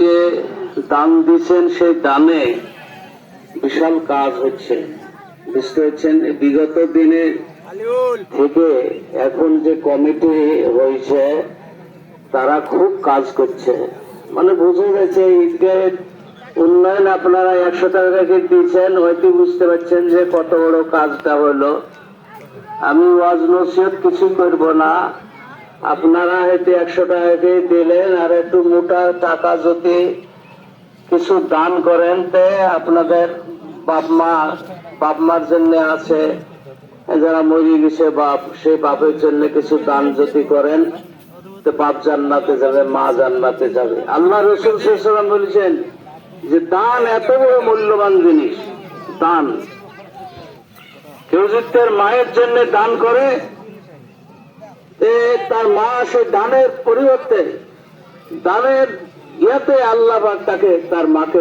যে দান দিচ্ছেন সেই দানে বিশাল কাজ হচ্ছে। বুঝতে পারছেন? বিগত দিনে থেকে এখন যে কমিটি হয়েছে, তারা খুব কাজ করছে। মানে বুঝে গেছে ঈদগাহের উন্নয়ন আপনারা একশো টাকা দিয়েছেন, হয়তো বুঝতে পারছেন যে কত বড় কাজটা হলো। আমি ওয়াজ নসিহত কিছু করব না। আপনারা হয়তো একশো টাকা করে দিলেন, আর একটু মোটা টাকা যদি কিছু দান করেন, তে আপনাদের বাপ মা বাপ মার জন্য আছে। যারা মরে গেছে বাপ, সেই বাপের জন্য কিছু দান যদি করেন, তো বাপ জান্নাতে যাবে, মা জান্নাতে যাবে। আল্লাহ রসুল সাল্লাম বলেছেন যে, দান এত বড় মূল্যবান জিনিস, দান। কেউ যদি মায়ের জন্য দান করে তার মা সে দানের পরিবর্তে দানের ইয়াতে আল্লাহ তাকে তার মাকে